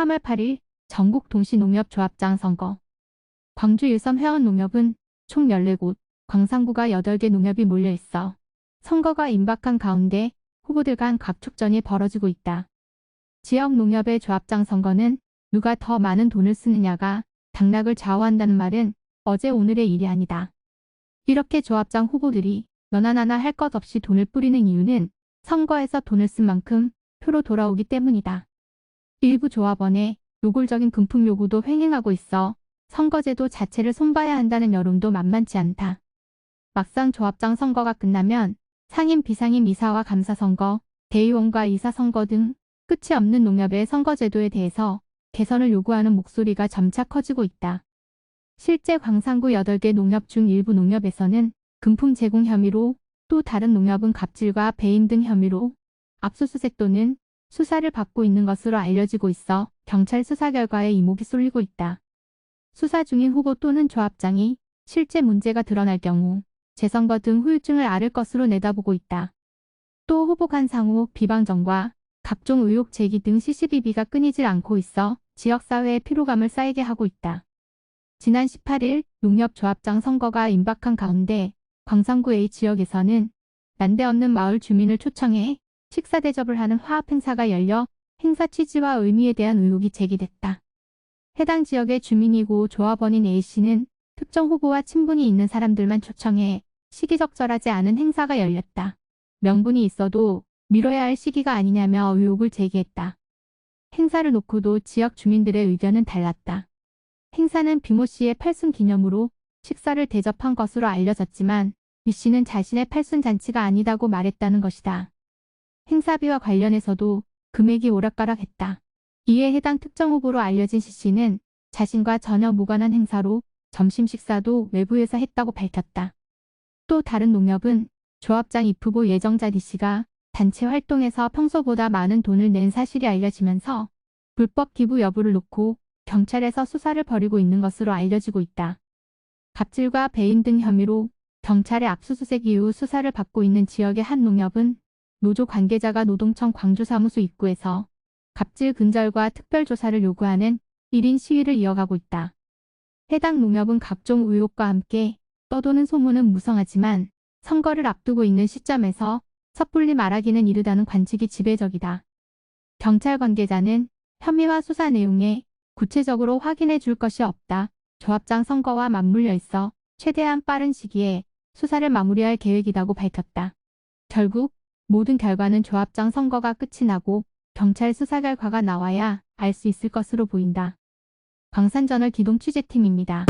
3월 8일 전국 동시농협조합장 선거. 광주 일선 회원 농협은 총 14곳, 광산구가 8개 농협이 몰려 있어 선거가 임박한 가운데 후보들 간 각축전이 벌어지고 있다. 지역 농협의 조합장 선거는 누가 더 많은 돈을 쓰느냐가 당락을 좌우한다는 말은 어제 오늘의 일이 아니다. 이렇게 조합장 후보들이 너나나나 할 것 없이 돈을 뿌리는 이유는 선거에서 돈을 쓴 만큼 표로 돌아오기 때문이다. 일부 조합원의 노골적인 금품 요구도 횡행하고 있어 선거제도 자체를 손봐야 한다는 여론도 만만치 않다. 막상 조합장 선거가 끝나면 상임 비상임 이사와 감사 선거, 대의원과 이사 선거 등 끝이 없는 농협의 선거제도에 대해서 개선을 요구하는 목소리가 점차 커지고 있다. 실제 광산구 8개 농협 중 일부 농협에서는 금품 제공 혐의로 또 다른 농협은 갑질과 배임 등 혐의로 압수수색 또는 수사를 받고 있는 것으로 알려지고 있어 경찰 수사 결과에 이목이 쏠리고 있다. 수사 중인 후보 또는 조합장이 실제 문제가 드러날 경우 재선거 등 후유증을 앓을 것으로 내다보고 있다. 또 후보 간 상호 비방정과 각종 의혹 제기 등 CCBB가 끊이질 않고 있어 지역사회의 피로감을 쌓이게 하고 있다. 지난 18일 농협조합장 선거가 임박한 가운데 광산구 A 지역에서는 난데없는 마을 주민을 초청해 식사 대접을 하는 화합 행사가 열려 행사 취지와 의미에 대한 의혹이 제기됐다. 해당 지역의 주민이고 조합원인 A씨는 특정 후보와 친분이 있는 사람들만 초청해 시기적절하지 않은 행사가 열렸다. 명분이 있어도 미뤄야 할 시기가 아니냐며 의혹을 제기했다. 행사를 놓고도 지역 주민들의 의견은 달랐다. 행사는 비모 씨의 팔순 기념으로 식사를 대접한 것으로 알려졌지만 B 씨는 자신의 팔순 잔치가 아니다고 말했다는 것이다. 행사비와 관련해서도 금액이 오락가락했다. 이에 해당 특정 후보로 알려진 C 씨는 자신과 전혀 무관한 행사로 점심 식사도 외부에서 했다고 밝혔다. 또 다른 농협은 조합장 입후보 예정자 D 씨가 단체 활동에서 평소보다 많은 돈을 낸 사실이 알려지면서 불법 기부 여부를 놓고 경찰에서 수사를 벌이고 있는 것으로 알려지고 있다. 갑질과 배임 등 혐의로 경찰의 압수수색 이후 수사를 받고 있는 지역의 한 농협은 노조 관계자가 노동청 광주사무소 입구에서 갑질 근절과 특별조사를 요구하는 1인 시위를 이어가고 있다. 해당 농협은 각종 의혹과 함께 떠도는 소문은 무성하지만 선거를 앞두고 있는 시점에서 섣불리 말하기는 이르다는 관측이 지배적이다. 경찰 관계자는 혐의와 수사 내용에 구체적으로 확인해 줄 것이 없다. 조합장 선거와 맞물려 있어 최대한 빠른 시기에 수사를 마무리할 계획이라고 밝혔다. 결국 모든 결과는 조합장 선거가 끝이 나고 경찰 수사 결과가 나와야 알 수 있을 것으로 보인다. 광산저널 기동 취재팀입니다.